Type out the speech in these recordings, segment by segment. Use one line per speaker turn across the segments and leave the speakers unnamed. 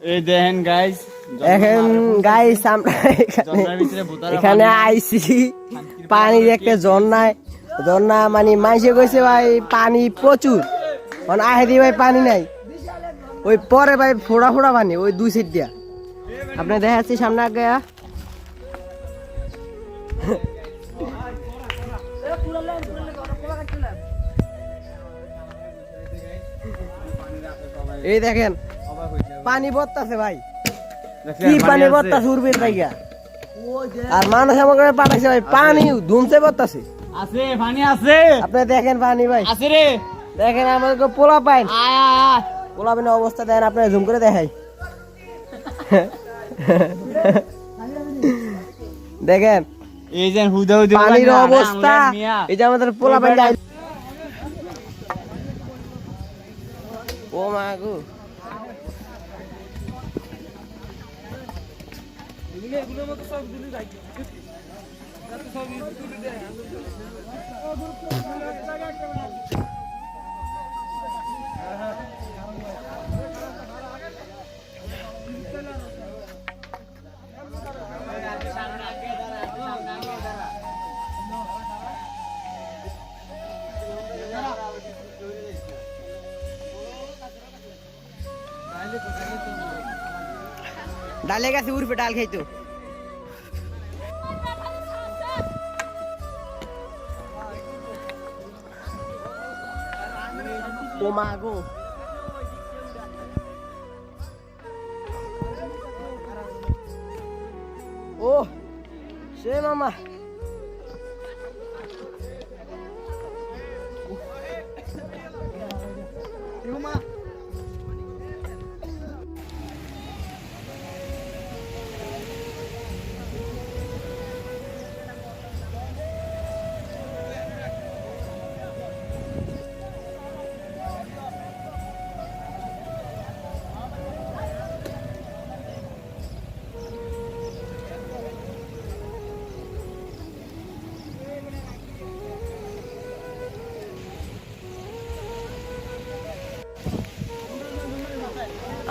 এই দেখেন গাইস
এখন গাইস আমরা এখানে এখানে আইছি। পানির একটা ঝর্ণায়। ঝর্ণা মানে মাইসে কইছে ভাই পানি প্রচুর। মানে আহে ভাই পানি নাই। ওই পরে ভাই ফোড়া ফোড়া পানি ওই দুই সাইড দিয়া। আপনি দেখাচ্ছি সামনে আগে এই দেখেন পানি বর্তাছে ভাই। কি পানি বর্তাছে উর্বির জায়গা আর মানুষ আমাকে পাঠাইছে ভাই পানি ধুমছে বর্তাছে
আছে পানি আছে।
আপনি দেখেন পানি ভাই।
আছে রে।
দেখেন আমাদেরকে পোলা পাইন
আয় আয় আয়।
পোলা পাইনের অবস্থা দেখেন আপনি জুম করে দেখাই। দেখেন
এই যে হুদা হুদি
পানির অবস্থা। এই যে আমাদের পোলা পাইন ও মা গো। ಇಲ್ಲ ಗುಣಮಟ್ಟ ಸಾಕು ದುಡ್ಡು ಹಾಕಿ ಸಾವು ದುಡ್ಡಿದೆ Gracias. डालेगा से पे डाल खेत मागो। ओ से मामा।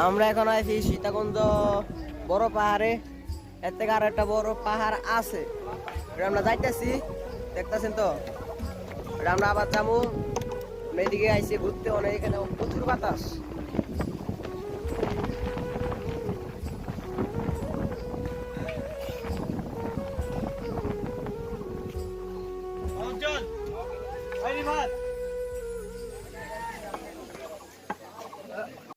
আমরা এখন আছি সীতাকুণ্ড বড় পাহাড়ে। এর থেকে আর একটা বড় পাহাড় আছে। এটা আমরা যাইতেছি, দেখতেছেন তো? এটা আমরা আবার যাব মেয়েদিকে আইসি ঘুরতে, অনেক এখানে প্রচুর বাতাস। ধন্যবাদ